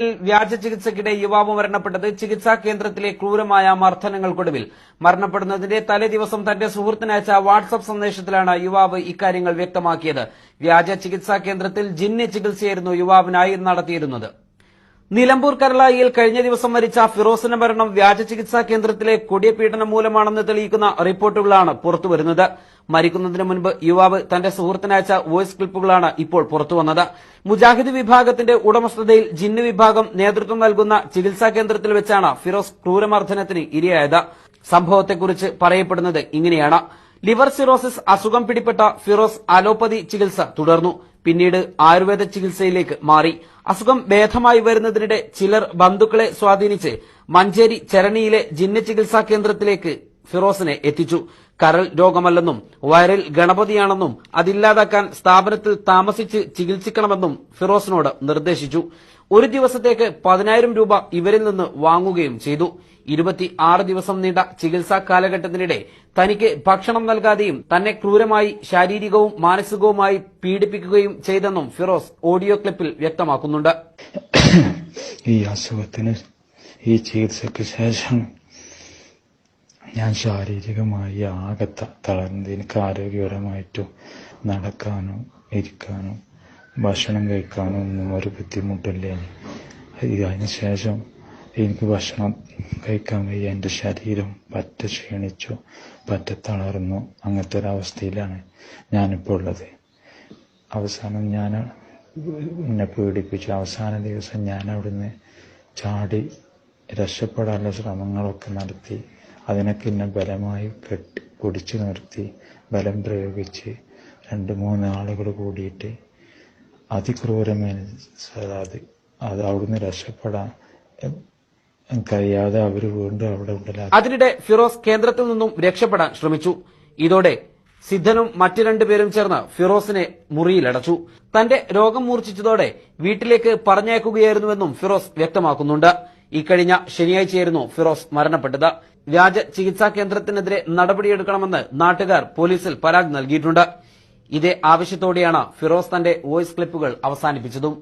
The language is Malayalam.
വ്യാജ ചികിത്സയ്ക്കിടെ യുവാവ് മരണപ്പെട്ടത് ചികിത്സാ കേന്ദ്രത്തിലെ ക്രൂരമായ മർദ്ദനങ്ങൾക്കൊടുവിൽ. മരണപ്പെടുന്നതിന്റെ തലേദിവസം തന്റെ സുഹൃത്തിനയച്ച വാട്സ്ആപ്പ് സന്ദേശത്തിലാണ് യുവാവ് ഇക്കാര്യങ്ങൾ വ്യക്തമാക്കിയത്. വ്യാജ ചികിത്സാ കേന്ദ്രത്തിൽ ജിന്നി ചികിത്സയായിരുന്നു യുവാവിനായി നടത്തിയിരുന്നത്. നിലമ്പൂർ കരളായിയിൽ കഴിഞ്ഞ ദിവസം മരിച്ച ഫിറോസിന്റെ മരണം വ്യാജ ചികിത്സാ കേന്ദ്രത്തിലെ കൊടിയ പീഡനം മൂലമാണെന്ന് തെളിയിക്കുന്ന റിപ്പോർട്ടുകളാണ് പുറത്തുവരുന്നത്. മരിക്കുന്നതിന് മുൻപ് യുവാവ് തന്റെ സുഹൃത്തിനയച്ച വോയിസ് ക്ലിപ്പുകളാണ് ഇപ്പോൾ പുറത്തുവന്നത്. മുജാഹിദ് വിഭാഗത്തിന്റെ ഉടമസ്ഥതയിൽ ജിന്ന് വിഭാഗം നേതൃത്വം നൽകുന്ന ചികിത്സാ കേന്ദ്രത്തിൽ വെച്ചാണ് ഫിറോസ് ക്രൂരമർദ്ദനത്തിന് ഇരയായത്. സംഭവത്തെക്കുറിച്ച് പറയപ്പെടുന്നത് ഇങ്ങനെയാണ്. ലിവർ സിറോസിസ് അസുഖം പിടിപെട്ട ഫിറോസ് അലോപ്പതി ചികിത്സ തുടർന്നു. പിന്നീട് ആയുർവേദ ചികിത്സയിലേക്ക് മാറി. അസുഖം ഭേദമായി വരുന്നതിനിടെ ചിലർ ബന്ധുക്കളെ സ്വാധീനിച്ച് മഞ്ചേരി ചരണിയിലെ ജിന്ന ചികിത്സാ കേന്ദ്രത്തിലേക്ക് ഫിറോസിനെ എത്തിച്ചു. കരൾ രോഗമല്ലെന്നും വയറിൽ ഗണപതിയാണെന്നും അതില്ലാതാക്കാൻ സ്ഥാപനത്തിൽ താമസിച്ച് ചികിത്സിക്കണമെന്നും ഫിറോസിനോട് നിർദ്ദേശിച്ചു. ഒരു ദിവസത്തേക്ക് പതിനായിരം രൂപ ഇവരിൽ നിന്ന് വാങ്ങുകയും ചെയ്തു. ഇരുപത്തി ആറ് ദിവസം നീണ്ട ചികിത്സാ കാലഘട്ടത്തിനിടെ തനിക്ക് ഭക്ഷണം നൽകാതെയും തന്നെ ക്രൂരമായി ശാരീരികവും മാനസികവുമായി പീഡിപ്പിക്കുകയും ചെയ്തെന്നും ഫിറോസ് ഓഡിയോ ക്ലിപ്പിൽ വ്യക്തമാക്കുന്നുണ്ട്. ഈ അസുഖത്തിന് ഈ ചികിത്സയ്ക്ക് ശേഷം ഞാൻ ശാരീരികമായി ആകെ തളർന്നത് തളർന്ന് എനിക്ക് ആരോഗ്യപരമായിട്ടും നടക്കാനോ ഇരിക്കാനോ ഭക്ഷണം കഴിക്കാനോ ഒന്നും ഒരു ബുദ്ധിമുട്ടില്ല. അതിനുശേഷം അതിന് ശേഷം എനിക്ക് ഭക്ഷണം കഴിക്കാൻ വയ്യ. എന്റെ ശരീരം പറ്റ ക്ഷീണിച്ചു പറ്റ തളർന്നു. അങ്ങനത്തെ ഒരു അവസ്ഥയിലാണ് ഞാനിപ്പോൾ ഉള്ളത്. അവസാനം ഞാൻ എന്നെ പീഡിപ്പിച്ചു. അവസാന ദിവസം ഞാൻ അവിടുന്ന് ചാടി രക്ഷപ്പെടാനുള്ള ശ്രമങ്ങളൊക്കെ നടത്തി. അതിനൊക്കെ എന്നെ ബലമായി കെട്ടി പിടിച്ചു നിർത്തി ബലം പ്രയോഗിച്ച് രണ്ട് മൂന്ന് ആളുകൾ കൂടിയിട്ട് അതിക്രൂരമേ അത് അവിടുന്ന് രക്ഷപ്പെടാൻ കഴിയാതെ അവർ വീണ്ടും അവിടെ ഉണ്ടലാക്കി അതിനിടെ ഫിറോസ് കേന്ദ്രത്തിൽ നിന്നും രക്ഷപ്പെടാൻ ശ്രമിച്ചു. ഇതോടെ സിദ്ധനും മറ്റു രണ്ടുപേരും ചേർന്ന് ഫിറോസിനെ മുറിയിലടച്ചു. തന്റെ രോഗം മൂർച്ഛിച്ചതോടെ വീട്ടിലേക്ക് പറഞ്ഞയക്കുകയായിരുന്നുവെന്നും ഫിറോസ് വ്യക്തമാക്കുന്നുണ്ട്. ഇക്കഴിഞ്ഞ ശനിയാഴ്ചയായിരുന്നു ഫിറോസ് മരണപ്പെട്ടത്. വ്യാജ ചികിത്സാ കേന്ദ്രത്തിനെതിരെ നടപടിയെടുക്കണമെന്ന് നാട്ടുകാർ പോലീസിൽ പരാതി നൽകിയിട്ടുണ്ട്. ഇതേ ആവശ്യത്തോടെയാണ് ഫിറോസ് തന്റെ വോയിസ് ക്ലിപ്പുകൾ അവസാനിപ്പിച്ചതും.